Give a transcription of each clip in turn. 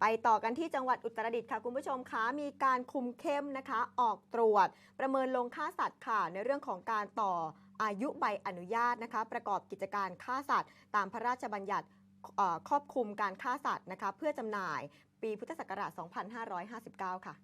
ไปต่อกันที่จังหวัดอุตรดิตถ์ค่ะคุณผู้ชมคะมีการคุมเข้มนะคะ ออกตรวจ ประเมินลงค่าสัตว์ค่ะ ในเรื่องของการต่ออายุใบอนุญาตนะคะ ประกอบกิจการฆ่าสัตว์ ตามพระราชบัญญัติครอบคลุมการฆ่าสัตว์นะคะ เพื่อจำหน่ายปีพุทธศักราช 2559 ค่ะ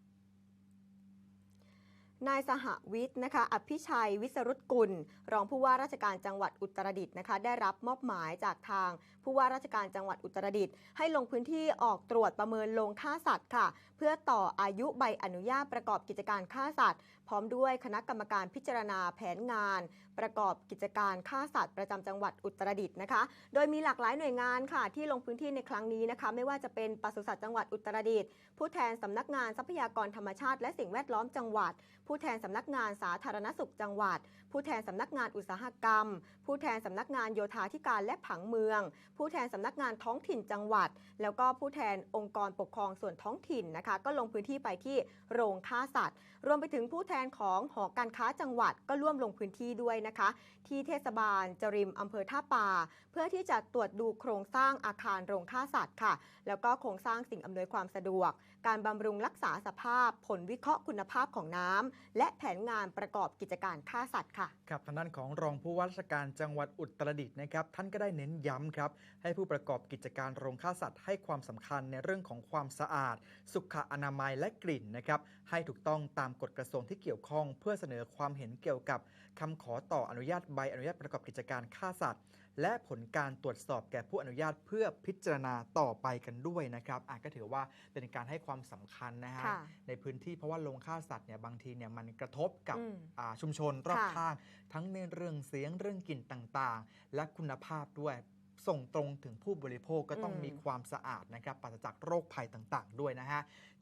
นายสหวิทย์นะคะ อภิชัย วิสรุตกุล รองผู้ว่าราชการจังหวัดอุตรดิตถ์นะคะ ได้รับมอบหมายจากทางผู้ว่าราชการจังหวัดอุตรดิตถ์ให้ลงพื้นที่ออกตรวจประเมินลงค่าสัตว์ค่ะ เพื่อต่ออายุใบอนุญาตประกอบกิจการฆ่าสัตว์ พร้อมด้วยคณะกรรมการพิจารณาแผนงาน ประกอบกิจการฆ่าสัตว์ประจำจังหวัดอุตรดิตถ์นะคะ โดยมีหลากหลายหน่วยงานค่ะ ที่ลงพื้นที่ในครั้งนี้นะคะ ไม่ว่าจะเป็นปศุสัตว์จังหวัดอุตรดิตถ์ผู้แทนสำนักงานทรัพยากรธรรมชาติ และสิ่งแวดล้อมจังหวัดผู้แทนสำนักงานสาธารณสุขจังหวัด ผู้แทนสำนักงานอุตสาหกรรม ผู้แทนสำนักงานโยธาธิการและผังเมือง ผู้แทนสำนักงานท้องถิ่นจังหวัด แล้วก็ผู้แทนองค์กรปกครองส่วนท้องถิ่นนะคะ ก็ลงพื้นที่ไปที่โรงฆ่าสัตว์ รวมไปถึงผู้แทนของหอการค้าจังหวัดก็ร่วมลงพื้นที่ด้วยนะคะ ที่เทศบาลจริมอำเภอท่าป่า เพื่อที่จะตรวจดูโครงสร้างอาคารโรงฆ่าสัตว์ค่ะ แล้วก็โครงสร้างสิ่งอำนวยความสะดวก การบำรุงรักษาสภาพ ผลวิเคราะห์คุณภาพของน้ำและแผนงานประกอบกิจการฆ่าสัตว์ค่ะครับทางด้านของรองผู้ว่าราชการจังหวัดอุตรดิตถ์นะครับท่านก็ได้เน้นย้ำครับให้ผู้ประกอบกิจการโรงฆ่าสัตว์ให้ความสำคัญในเรื่องของความสะอาด สุขอนามัยและกลิ่นนะครับให้ถูกต้องตามกฎกระทรวงที่เกี่ยวข้อง เพื่อเสนอความเห็นเกี่ยวกับคำขอต่ออนุญาตใบอนุญาตประกอบกิจการฆ่าสัตว์ และผลการตรวจสอบแก่ผู้อนุญาตเพื่อพิจารณาต่อไปกันด้วยนะครับอะก็ถือว่าเป็นการให้ความสำคัญนะฮะค่ะในพื้นที่เพราะว่าโรงฆ่าสัตว์เนี่ยบางทีเนี่ยมันกระทบกับอืมอ่าชุมชนรอบค่ะข้าง ทั้งในเรื่องเสียงเรื่องกลิ่นต่างๆ และคุณภาพด้วย ส่งตรงถึงผู้บริโภคก็ต้องอืม มีความสะอาดนะครับปราศจากโรคภัยต่างๆ ด้วยนะฮะ